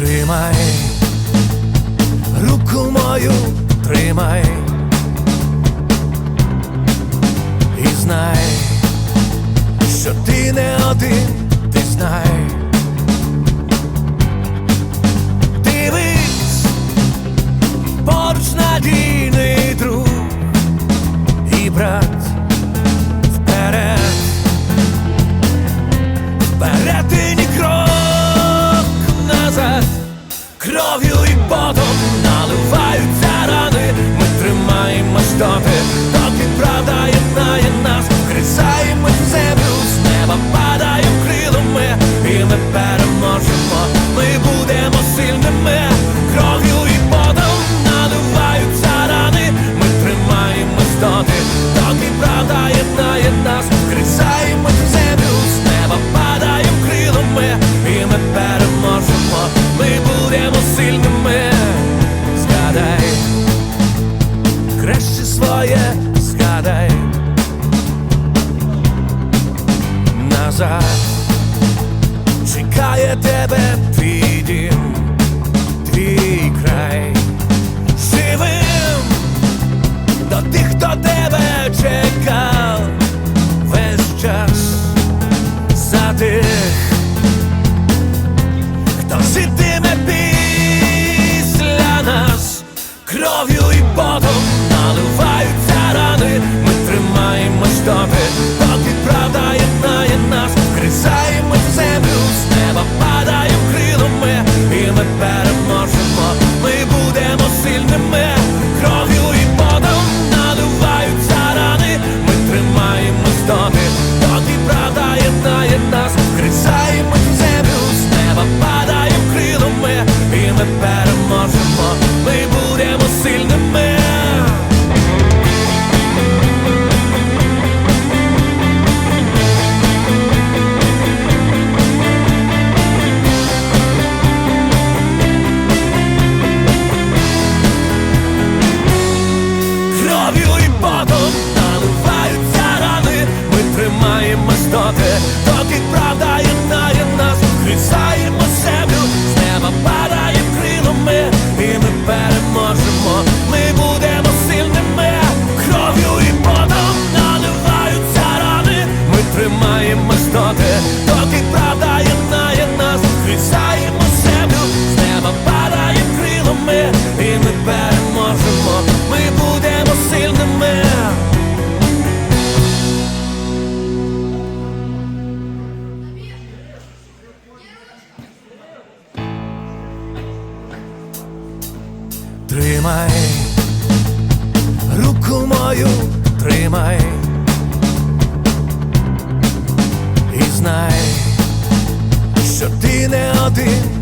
Тримай, руку мою тримай і знай, що ти не один. Кров'ю і потом наливаються рани, ми тримаємо штоки, доки правда єднає нас, Вкрисаємо землю, з неба падаємо крилами. І не для тебе твій дім, твій край, живим до тих, хто тебе чекав весь час за тих, хто житиме після нас, кров'ю і потом. тримай, руку мою тримай і знай, що ти не один.